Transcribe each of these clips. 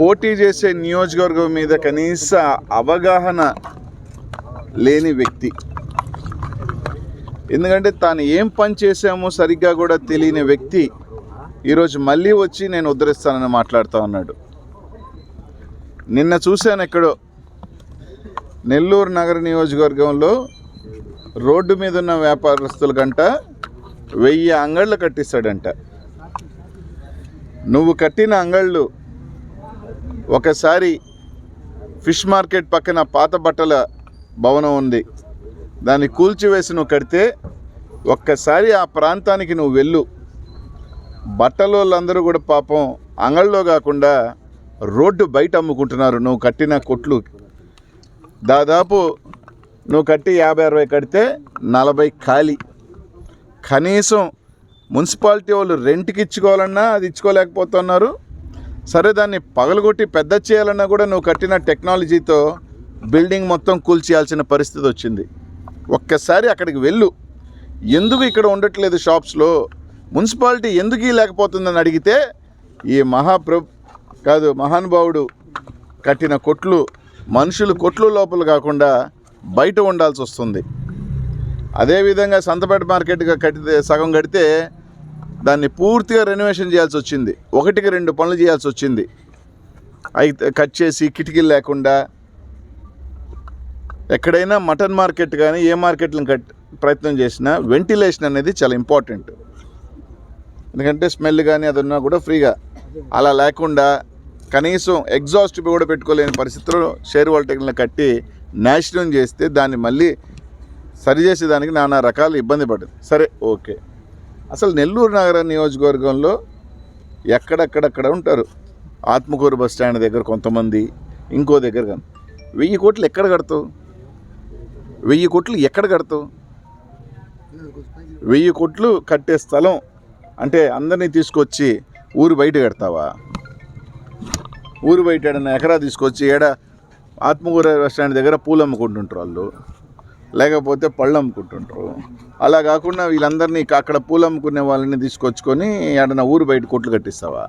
పోటీ చేసే నియోజకవర్గం మీద కనీస అవగాహన లేని వ్యక్తి. ఎందుకంటే తాను ఏం పని చేశామో సరిగ్గా కూడా తెలియని వ్యక్తి ఈరోజు మళ్ళీ వచ్చి నేను ఉద్ధరిస్తానని మాట్లాడుతూ ఉన్నాడు. నిన్న చూశాను ఎక్కడో నెల్లూరు నగర నియోజకవర్గంలో రోడ్డు మీద ఉన్న వ్యాపారస్తుల కంట వెయ్యి అంగళ్ళు కట్టిస్తాడంట. నువ్వు కట్టిన అంగళ్ళు ఒకసారి ఫిష్ మార్కెట్ పక్కన పాత బట్టల భవనం ఉంది. దాన్ని కూల్చివేసి నువ్వు కడితే ఒక్కసారి ఆ ప్రాంతానికి నువ్వు వెళ్ళు. బట్టలు వాళ్ళందరూ కూడా పాపం అంగళ్ళలో కాకుండా రోడ్డు బయట అమ్ముకుంటున్నారు. నువ్వు కట్టిన కొట్లు. దాదాపు నువ్వు కట్టి యాభై అరవై కడితే నలభై ఖాళీ. కనీసం మున్సిపాలిటీ వాళ్ళు రెంట్కి ఇచ్చుకోవాలన్నా అది ఇచ్చుకోలేకపోతున్నారు. సరే దాన్ని పగలగొట్టి పెద్ద చేయాలన్నా కూడా నువ్వు కట్టిన టెక్నాలజీతో బిల్డింగ్ మొత్తం కూల్చేయాల్సిన పరిస్థితి వచ్చింది. ఒక్కసారి అక్కడికి వెళ్ళు. ఎందుకు ఇక్కడ ఉండట్లేదు షాప్స్లో? మున్సిపాలిటీ ఎందుకు లేకపోతుందని అడిగితే ఈ మహాప్ర కాదు మహానుభావుడు కట్టిన కొట్లు మనుషులు కొట్లు లోపల కాకుండా బయట ఉండాల్సి వస్తుంది. అదేవిధంగా సంతపేట మార్కెట్గా కట్టితే సగం కడితే దాన్ని పూర్తిగా రెనోవేషన్ చేయాల్సి వచ్చింది. ఒకటికి రెండు పనులు చేయాల్సి వచ్చింది. అయితే కట్ చేసి కిటికీలు లేకుండా ఎక్కడైనా మటన్ మార్కెట్ కానీ ఏ మార్కెట్లను కట్ ప్రయత్నం చేసినా వెంటిలేషన్ అనేది చాలా ఇంపార్టెంట్ ఎందుకంటే స్మెల్ కానీ అది ఉన్నా కూడా ఫ్రీగా. అలా లేకుండా కనీసం ఎగ్జాస్ట్ కూడా పెట్టుకోలేని పరిస్థితుల్లో షేర్ వాల్టెక్ని కట్టి నాశనం చేస్తే దాన్ని మళ్ళీ సరిచేసేదానికి నానా రకాల ఇబ్బంది పడింది సరే ఓకే అసలు నెల్లూరు నగర నియోజకవర్గంలో ఎక్కడెక్కడెక్కడ ఉంటారు? ఆత్మకూరు బస్ స్టాండ్ దగ్గర కొంతమంది ఇంకో దగ్గర కానీ వెయ్యి కోట్లు ఎక్కడ కడతావు? వెయ్యి కోట్లు ఎక్కడ కడతావు? వెయ్యి కోట్లు కట్టే స్థలం అంటే అందరినీ తీసుకొచ్చి ఊరు బయట కడతావా? ఊరు బయట ఏడన్నా ఎకరా తీసుకొచ్చి ఏడ ఆత్మకూర బస్ స్టాండ్ దగ్గర పూలు అమ్ముకుంటుంటారు వాళ్ళు. లేకపోతే పళ్ళు అమ్ముకుంటుంటారు అలా కాకుండా వీళ్ళందరినీ అక్కడ పూలు అమ్ముకునే వాళ్ళని తీసుకొచ్చుకొని ఏడన్నా ఊరు బయట కొట్లు కట్టిస్తావా?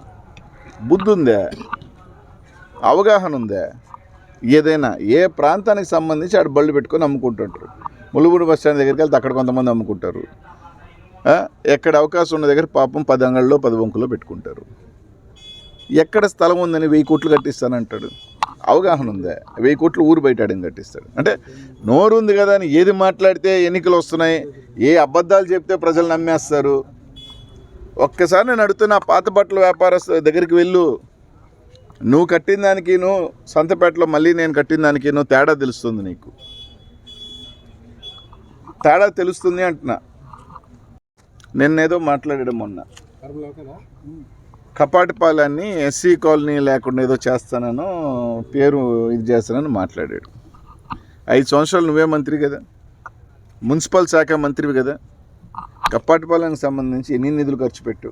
బుద్ధి ఉందే అవగాహన ఉందే. ఏదైనా ఏ ప్రాంతానికి సంబంధించి ఆడ బళ్ళు పెట్టుకొని అమ్ముకుంటుంటారు ములుగురు బస్ స్టాండ్ దగ్గరికి వెళ్తే అక్కడ కొంతమంది అమ్ముకుంటారు. ఎక్కడ అవకాశం ఉన్న దగ్గర పాపం పది అంగళ్ళలో పది వంకులో పెట్టుకుంటారు. ఎక్కడ స్థలం ఉందని వెయ్యి కోట్లు కట్టిస్తానంటాడు. అవగాహన ఉందా? వెయ్యి కోట్లు ఊరు బయట అడిగి కట్టిస్తాడు. అంటే నోరు ఉంది కదా అని ఏది మాట్లాడితే ఎన్నికలు వస్తున్నాయి ఏ అబద్ధాలు చెప్తే ప్రజలు నమ్మేస్తారు. ఒక్కసారి నేను అడుగుతున్నా పాత బట్టల వ్యాపారస్తు దగ్గరికి వెళ్ళు. నువ్వు కట్టిన దానికి నువ్వు సంతపేటలో మళ్ళీ నేను కట్టిన దానికి నువ్వు తేడా తెలుస్తుంది నీకు. తేడా తెలుస్తుంది అంటున్నా. నిన్నేదో మాట్లాడడం మొన్న. కపాటిపాలెన్ని ఎస్సీ కాలనీ లేకుండా ఏదో చేస్తానను పేరు ఇది చేస్తానని మాట్లాడాడు. ఐదు సంవత్సరాలు నువ్వే మంత్రి కదా. మున్సిపల్ శాఖ మంత్రివి కదా. కప్పాటిపాలెనికి సంబంధించి ఎన్ని నిధులు ఖర్చు పెట్టు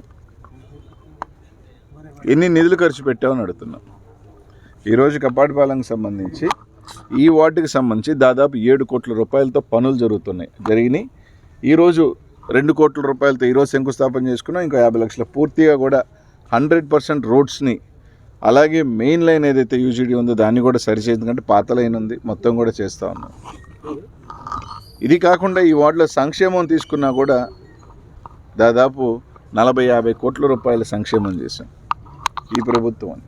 ఎన్ని నిధులు ఖర్చు పెట్టావు అని ఈరోజు కప్పాటిపాలెంకి సంబంధించి ఈ వార్డుకి సంబంధించి దాదాపు ఏడు కోట్ల రూపాయలతో పనులు జరుగుతున్నాయి. జరిగినాయి. ఈరోజు రెండు కోట్ల రూపాయలతో ఈరోజు శంకుస్థాపన చేసుకున్నాం. ఇంకా యాభై లక్షల పూర్తిగా కూడా హండ్రెడ్ పర్సెంట్ రోడ్స్ని అలాగే మెయిన్ లైన్ ఏదైతే యూజీడీ ఉందో దాన్ని కూడా సరిచేసి ఎందుకంటే పాత లైన్ ఉంది మొత్తం కూడా చేస్తూ ఉన్నాం. ఇది కాకుండా ఈ వార్డులో సంక్షేమం తీసుకున్నా కూడా దాదాపు నలభై యాభై కోట్ల రూపాయల సంక్షేమం చేశాం ఈ ప్రభుత్వం. అని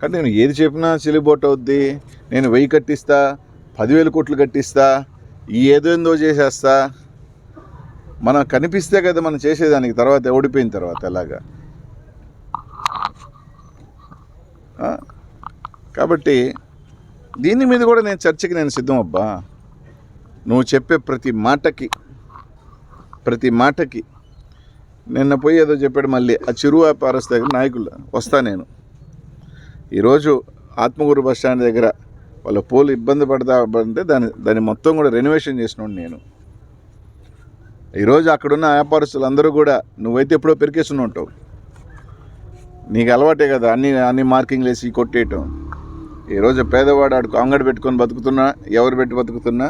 కానీ నేను ఏది చెప్పినా చెల్లుబాటు అవుద్ది నేను వెయ్యి కట్టిస్తా పదివేల కోట్లు కట్టిస్తా ఈ ఏదో ఏందో చేసేస్తా మనం కనిపిస్తే కదా మనం చేసేదానికి తర్వాత ఓడిపోయిన తర్వాత ఎలాగా? కాబట్టి దీని మీద కూడా నేను చర్చకి నేను సిద్ధం అబ్బా నువ్వు చెప్పే ప్రతి మాటకి ప్రతి మాటకి నిన్న పోయి ఏదో చెప్పాడు మళ్ళీ ఆ చిరు వ్యాపారస్ దగ్గర నాయకులు వస్తా నేను. ఈరోజు ఆత్మగురు బస్ స్టాండ్ దగ్గర వాళ్ళ పోలు ఇబ్బంది పడతా అంటే దాని దాన్ని మొత్తం కూడా రెనోవేషన్ చేసినోడు నేను. ఈరోజు అక్కడున్న వ్యాపారస్తులు అందరూ కూడా నువ్వైతే ఎప్పుడో పెరికేసుకుని ఉంటావు. నీకు అలవాటే కదా అన్ని అన్ని మార్కింగ్లు వేసి కొట్టేయటం. ఈరోజు పేదవాడు ఆడుకు అంగడి పెట్టుకొని బతుకుతున్నా ఎవరు పెట్టి బతుకుతున్నా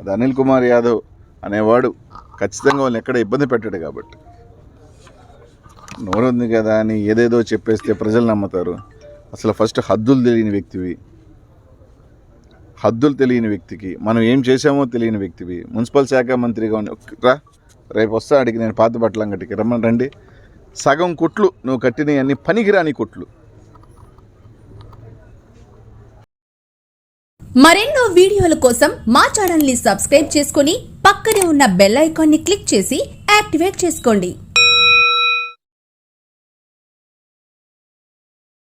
అది అనిల్ కుమార్ యాదవ్ అనేవాడు ఖచ్చితంగా వాళ్ళని ఎక్కడ ఇబ్బంది పెట్టాడు కాబట్టి. నోరు ఉంది కదా అని ఏదేదో చెప్పేస్తే ప్రజలు నమ్ముతారు. అసలు ఫస్ట్ హద్దులు తెలియని వ్యక్తివి. హద్దులు తెలియని వ్యక్తికి మనం ఏం చేసామో తెలియని వ్యక్తివి మున్సిపల్ శాఖ మంత్రిగా రా రేపు వస్తా అడిగి నేను పాత బట్టలం అంగటికి రమ్మని రండి. సగం కొట్లు నువ్వు కట్టినవి అన్ని పనికిరాని కొట్లు. మరెన్నో వీడియోల కోసం మా ఛానల్ని సబ్స్క్రైబ్ చేసుకుని పక్కనే ఉన్న బెల్ ఐకాన్ని క్లిక్ చేసి యాక్టివేట్ చేసుకోండి.